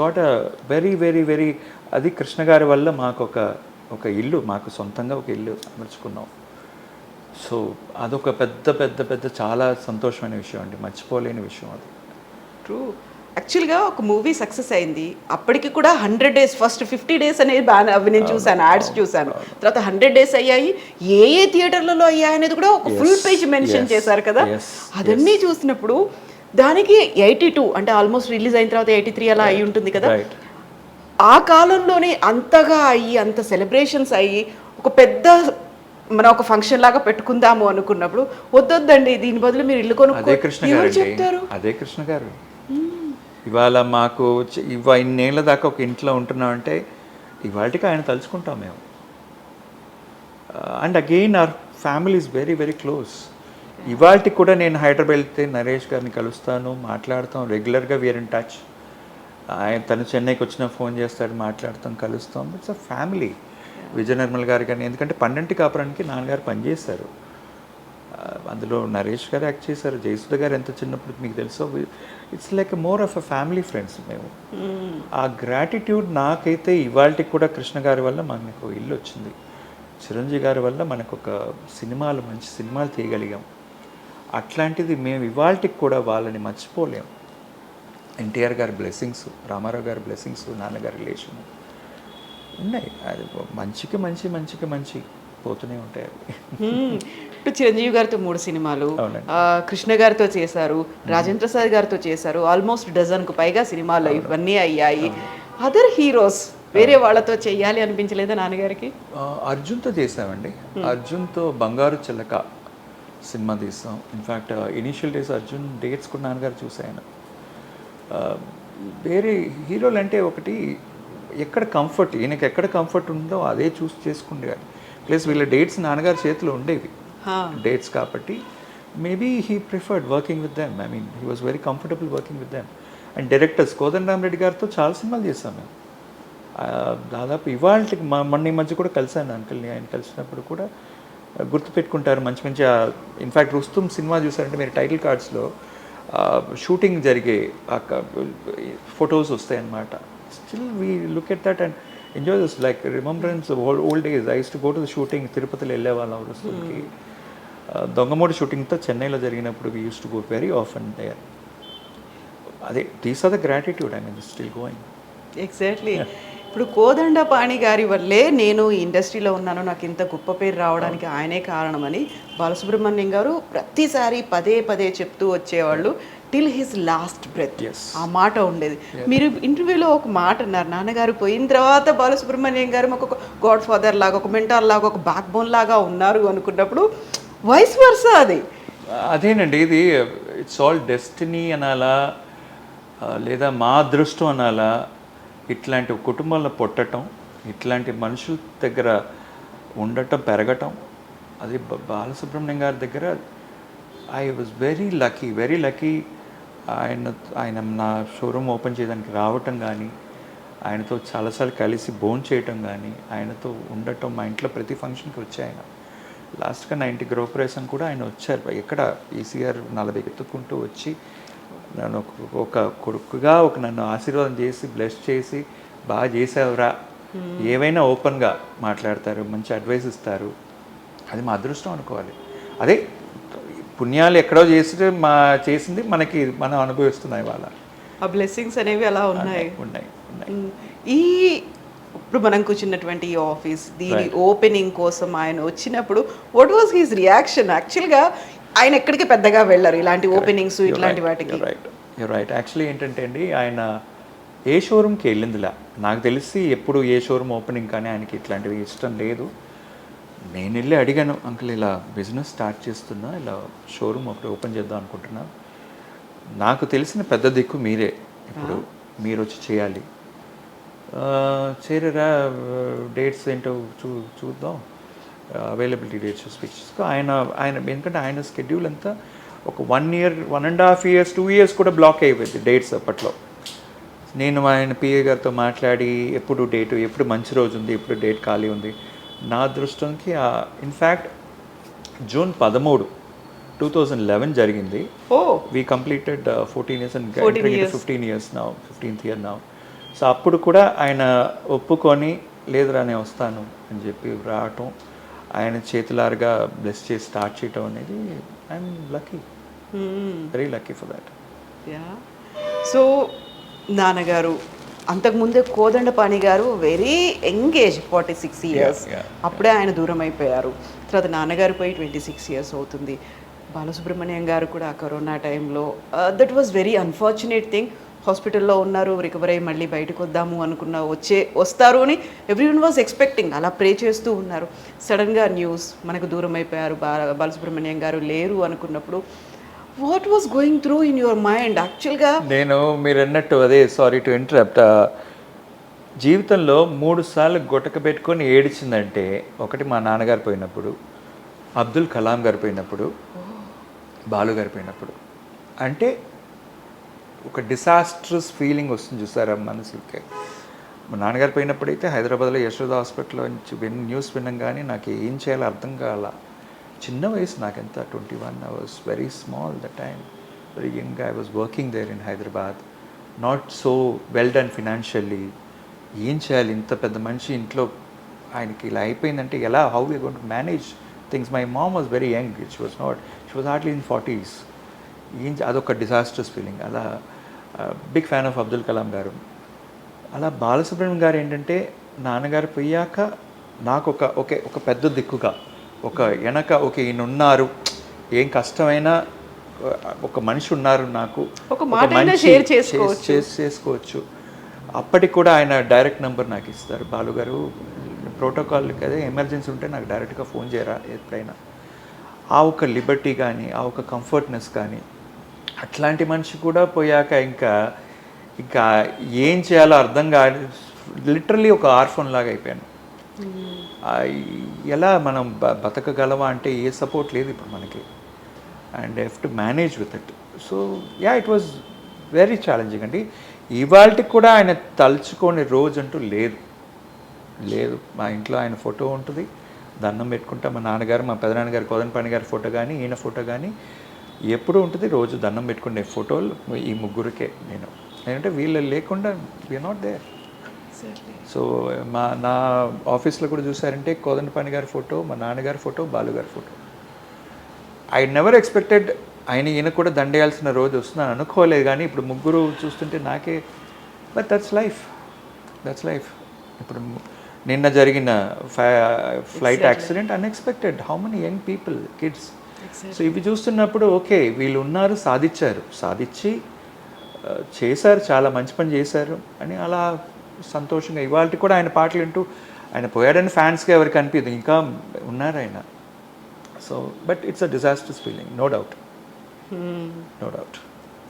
Got a very very very అది కృష్ణ గారి వల్ల మాకు ఒక ఒక ఇల్లు మాకు సొంతంగా ఒక ఇల్లు అమర్చుకున్నాం. సో అదొక పెద్ద పెద్ద పెద్ద చాలా సంతోషమైన విషయం అండి. మర్చిపోలేని విషయం అది. ట్రూ. యాక్చువల్గా ఒక మూవీ సక్సెస్ అయింది. అప్పటికి కూడా hundred days first fifty days అనేది బాగా అవి నేను చూసాను యాడ్స్ చూసాను తర్వాత హండ్రెడ్ డేస్ అయ్యాయి. ఏ ఏ థియేటర్లలో అయ్యాయి అనేది కూడా ఒక ఫుల్ పేజ్ మెన్షన్ చేశారు కదా? అదన్నీ చూసినప్పుడు దానికి ఎయిటీ టూ అంటే ఆల్మోస్ట్ రిలీజ్ అయిన తర్వాత ఎయిటీ త్రీ అలా అయి ఉంటుంది కదా. ఆ కాలంలోనే అంతగా అయ్యి అంత సెలబ్రేషన్స్ అయ్యి ఒక పెద్ద మనం ఒక ఫంక్షన్ లాగా పెట్టుకుందాము అనుకున్నప్పుడు వద్దొద్దండి దీని బదులు మీరు ఇల్లు అదే కొనుక్కో కృష్ణ చెప్తారు? అదే కృష్ణ గారు. ఇవాళ మాకు ఇవ ఇన్నేళ్ళ దాకా ఒక ఇంట్లో ఉంటున్నామంటే ఇవాళకి ఆయన తలుచుకుంటాం మేము. And again our family is very very close ఇవాళకి కూడా నేను హైదరాబాద్ వెళ్తే నరేష్ గారిని కలుస్తాను మాట్లాడతాం. రెగ్యులర్గా వీఆర్ ఇన్ టచ్ ఆయన తను చెన్నైకి వచ్చిన ఫోన్ చేస్తాడు మాట్లాడతాం కలుస్తాం. It's a family Vijaya Nirmal గారు కానీ ఎందుకంటే పన్నెంటి కాపురానికి నాన్నగారు పనిచేశారు. ఆ, అందులో నరేష్ గారు యాక్ట్ చేశారు. జయసుధ గారు ఎంత చిన్నప్పుడు మీకు తెలుసో? It's like more of a family friends మేము. ఆ గ్రాటిట్యూడ్ నాకైతే ఇవాళకి కూడా కృష్ణ గారి వల్ల మనకు ఇల్లు వచ్చింది. చిరంజీవి గారి వల్ల మనకు ఒక సినిమాలు మంచి సినిమాలు తీయగలిగాం. అట్లాంటిది మేము ఇవాళకి కూడా వాళ్ళని మర్చిపోలేం. ఎన్టీఆర్ గారి బ్లెస్సింగ్స్ రామారావు గారి బ్లెస్సింగ్స్ నాన్నగారి రిలేషన్ ఉన్నాయి. అది మంచికి మంచి మంచికి మంచి పోతూనే ఉంటాయి. ఇప్పుడు చిరంజీవి గారితో మూడు సినిమాలు కృష్ణ గారితో చేశారు రాజేంద్ర ప్రసాద్ గారితో చేశారు ఆల్మోస్ట్ డజన్కు పైగా సినిమాలు ఇవన్నీ అయ్యాయి. అదర్ హీరోస్ వేరే వాళ్ళతో చెయ్యాలి అనిపించలేదా నాన్నగారికి? అర్జున్తో చేసామండి అర్జున్తో బంగారు చిలక. సినిమా తీస్తాం. In fact initial days Arjun dates కూడా నాన్నగారు చూసాను ఆ, వేరే హీరోలు అంటే ఒకటి ఎక్కడ కంఫర్ట్ ఈయనకి ఎక్కడ కంఫర్ట్ ఉందో అదే చూస్ చేసుకుండేవారు. ప్లస్ వీళ్ళ డేట్స్ నాన్నగారి చేతిలో ఉండేవి. డేట్స్ కాబట్టి maybe he preferred working with them I mean he was very comfortable working with them and directors Reddy గారితో చాలా సినిమాలు చేశాం మేము. ఆ, దాదాపు ఇవాళకి మా మొన్న ఈ మధ్య కూడా కలిశాను అంకుల్ని ఆయన కలిసినప్పుడు కూడా. గుర్తుపెట్టుకుంటారు మంచి మంచి ఇన్ఫ్యాక్ట్ రుస్తుం సినిమా చూసారంటే మీరు టైటిల్ కార్డ్స్లో షూటింగ్ జరిగే ఫొటోస్ వస్తాయి అన్నమాట still we look at that and enjoy this like remembrance old days I use to go to the shooting తిరుపతిలో వెళ్ళే వాళ్ళం రుస్తుంకి దొంగమూడి షూటింగ్తో చెన్నైలో జరిగినప్పుడు we use to go very often there అదే these are the gratitude I mean still going exactly ఇప్పుడు కోదండపాణి గారి వల్లే నేను ఈ ఇండస్ట్రీలో ఉన్నాను. నాకు ఇంత గొప్ప పేరు రావడానికి ఆయనే కారణమని బాలసుబ్రహ్మణ్యం గారు ప్రతిసారి పదే పదే చెప్తూ వచ్చేవాళ్ళు టిల్ హిస్ లాస్ట్ బ్రెత్. ఆ మాట ఉండేది. మీరు ఇంటర్వ్యూలో ఒక మాట అన్నారు. నాన్నగారు పోయిన తర్వాత బాలసుబ్రహ్మణ్యం గారు మాకు ఒక గాడ్ ఫాదర్ లాగా ఒక మెంటార్ లాగా ఒక బ్యాక్ బోన్ లాగా ఉన్నారు అనుకున్నప్పుడు వైస్ వర్స అది. అదేనండి ఇది ఇట్స్ ఆల్ డెస్టినీ అనాలా లేదా మా అదృష్టం అనాలా ఇట్లాంటి కుటుంబంలో పుట్టటం ఇట్లాంటి మనుషుల దగ్గర ఉండటం పెరగటం అది బాలసుబ్రహ్మణ్యం గారి దగ్గర I was very lucky very lucky ఆయన ఆయన నా షోరూమ్ ఓపెన్ చేయడానికి రావటం కానీ ఆయనతో చాలాసార్లు కలిసి బోన్ చేయటం కానీ ఆయనతో ఉండటం మా ఇంట్లో ప్రతి ఫంక్షన్కి వచ్చాయన ఆయన. లాస్ట్గా నైంటీ గృహప్రవేశం కూడా ఆయన వచ్చారు. ఎక్కడ? ఈసీఆర్ నలభై ఎత్తుకుంటూ వచ్చి నన్ను ఒక- కొడుకుగా ఒక నన్ను ఆశీర్వాదం చేసి బ్లెస్ చేసి బాగా చేసావురా. ఏవైనా ఓపెన్గా మాట్లాడతారు మంచి అడ్వైస్ ఇస్తారు. అది మా అదృష్టం అనుకోవాలి. అదే పుణ్యాలు ఎక్కడో చేసి మా చేసింది మనకి మనం అనుభవిస్తున్నాయి వాళ్ళ. ఆ బ్లెస్సింగ్స్ అనేవి అలా ఉన్నాయి. ఉన్నాయి మ్, ఈ ఇప్పుడు మనం కూర్చున్నటువంటి ఈ ఆఫీస్ దీని ఓపెనింగ్ కోసం ఆయన వచ్చినప్పుడు వాట్ వాజ్ హిస్ రియాక్షన్ యాక్చువల్గా ఆయన ఎక్కడికి పెద్దగా వెళ్ళరు. ఇలాంటి ఓపెనింగ్స్ ఇట్లాంటి వాటికి. రైట్ రైట్ యాక్చువల్లీ ఏంటంటే అండి ఆయన ఏ షోరూమ్కి వెళ్ళిందిలా? నాకు తెలిసి ఎప్పుడు ఏ షోరూమ్ ఓపెనింగ్ కానీ ఆయనకి ఇట్లాంటివి ఇష్టం లేదు. నేను వెళ్ళి అడిగాను అంకుల్ ఇలా బిజినెస్ స్టార్ట్ చేస్తున్నా ఇలా షోరూమ్ ఒకటి ఓపెన్ చేద్దాం అనుకుంటున్నా. నాకు తెలిసిన పెద్ద దిక్కు మీరే. ఇప్పుడు మీరు వచ్చి చేయాలి. చేరరా డేట్స్ ఏంటో చూ చూద్దాం. అవైలబిలిటీ డేట్స్ స్విచ్ ఆయన ఆయన ఎందుకంటే ఆయన స్కెడ్యూల్ అంతా ఒక one year one and half years two years కూడా బ్లాక్ అయిపోయింది డేట్స్ అప్పట్లో. నేను ఆయన పిఏ గారితో మాట్లాడి ఎప్పుడు డేటు ఎప్పుడు మంచి రోజు ఉంది ఎప్పుడు డేట్ ఖాళీ ఉంది. నా అదృష్టంకి ఇన్ఫ్యాక్ట్ జూన్ పదమూడు టూ థౌజండ్ లెవెన్ జరిగింది. ఓ! We completed 14 years and 14 entering into years. 15 years now 15th year now. So అప్పుడు కూడా ఆయన ఒప్పుకొని లేదురా నేను వస్తాను అని చెప్పి రావటం. ఆయన చేతులారుగా బ్లెస్ చేసి స్టార్ట్ చేయటం అనేది I'm lucky very lucky for that yeah so నాన్నగారు అంతకుముందే కోదండపాణి గారు very engage forty six years అప్పుడే ఆయన దూరం అయిపోయారు తర్వాత నాన్నగారు పోయి ట్వంటీ సిక్స్ ఇయర్స్ అవుతుంది. బాలసుబ్రహ్మణ్యం గారు కూడా ఆ కరోనా టైంలో that was very unfortunate thing హాస్పిటల్లో ఉన్నారు రికవర్ అయ్యి మళ్ళీ బయటకు వద్దాము అనుకున్న వచ్చే వస్తారు అని ఎవ్రీ వన్ వాజ్ ఎక్స్పెక్టింగ్. అలా ప్రే చేస్తూ ఉన్నారు. సడన్గా న్యూస్ మనకు దూరం అయిపోయారు బా బాలసుబ్రహ్మణ్యం గారు లేరు అనుకున్నప్పుడు what was going through in your mind? యాక్చువల్గా నేను మీరు అన్నట్టు అదే సారీ టు ఇంటరప్ట్ జీవితంలో మూడు సార్లు గుటక పెట్టుకొని ఏడిచిందంటే ఒకటి మా నాన్నగారు పోయినప్పుడు అబ్దుల్ కలాం గారు పోయినప్పుడు బాలు గారు పోయినప్పుడు. అంటే ఒక డిసాస్ట్రస్ ఫీలింగ్ వస్తుంది చూసారా మనసుకి. మా నాన్నగారు పోయినప్పుడైతే హైదరాబాద్లో యశోద హాస్పిటల్లో నుంచి విన్ న్యూస్ విన్నాం కానీ నాకు ఏం చేయాలో అర్థం కాల. చిన్న వయసు నాకెంత twenty one I very small the time very young I was working there in Hyderabad. Not so well done financially ఏం చేయాలి? ఇంత పెద్ద మనిషి ఇంట్లో ఆయనకి ఇలా అయిపోయిందంటే ఎలా? How we going to manage things my mom was very young it was not she was hardly in forties ఏం అదొక డిజాస్టర్స్ ఫీలింగ్ అలా big fan of Abdul Kalam గారు. అలా బాలసుబ్రహ్మణ్యం గారు ఏంటంటే నాన్నగారు పోయాక నాకు ఒక ఒకే ఒక పెద్ద దిక్కుగా ఒక వెనక ఒక ఈయన ఉన్నారు ఏం కష్టమైనా ఒక మనిషి ఉన్నారు నాకు. ఒక మనిషి చేసుకోవచ్చు. చేస్- చేసుకోవచ్చు. అప్పటికి కూడా ఆయన డైరెక్ట్ నెంబర్ నాకు ఇస్తారు. బాలు గారు ప్రోటోకాల్ అదే ఎమర్జెన్సీ ఉంటే నాకు డైరెక్ట్గా ఫోన్ చేయరా ఎప్పుడైనా. ఆ ఒక లిబర్టీ కానీ ఆ ఒక కంఫర్ట్నెస్ కానీ అట్లాంటి మనిషి కూడా పోయాక ఇంకా ఇంకా ఏం చేయాలో అర్థం కాదు లిటరల్లీ ఒక ఆర్ఫన్ లాగా అయిపోయాను. ఎలా మనం బ- బతకగలమా అంటే ఏ సపోర్ట్ లేదు ఇప్పుడు మనకి. And have to manage with it. So yeah it was very challenging అండి. ఇవాళకి కూడా ఆయన తలుచుకోని రోజు అంటూ లేదు. లేదు మా ఇంట్లో ఆయన ఫోటో ఉంటుంది. దండం పెట్టుకుంటా మా నాన్నగారు మా పెదనాన్నగారు కోదనపాణి గారి ఫోటో కానీ ఈయన ఫోటో కానీ ఎప్పుడూ ఉంటుంది రోజు దండం పెట్టుకునే ఫోటోలు ఈ ముగ్గురికే నేను. ఎందుకంటే వీళ్ళు లేకుండా వీఆర్ నాట్ దేర్ సో మా నా ఆఫీస్లో కూడా చూసారంటే కోదండపాణి గారి ఫోటో మా నాన్నగారి ఫోటో బాలుగారి ఫోటో. ఐ నెవర్ ఎక్స్పెక్టెడ్ ఆయన ఈయన కూడా దండేయాల్సిన రోజు వస్తుందని అనుకోలేదు కానీ ఇప్పుడు ముగ్గురు చూస్తుంటే నాకే but that's life that's life ఇప్పుడు నిన్న జరిగిన flight accident unexpected how many young people kids so ఇవి చూస్తున్నప్పుడు ఓకే వీళ్ళు ఉన్నారు సాధించారు. సాధించి చేశారు చాలా మంచి పని చేశారు అని అలా సంతోషంగా ఇవాళ కూడా ఆయన పాటలు వింటూ ఆయన పోయాడని ఫ్యాన్స్గా ఎవరికి అనిపించదు ఇంకా ఉన్నారు ఆయన. So but it's a disasters feeling no doubt no doubt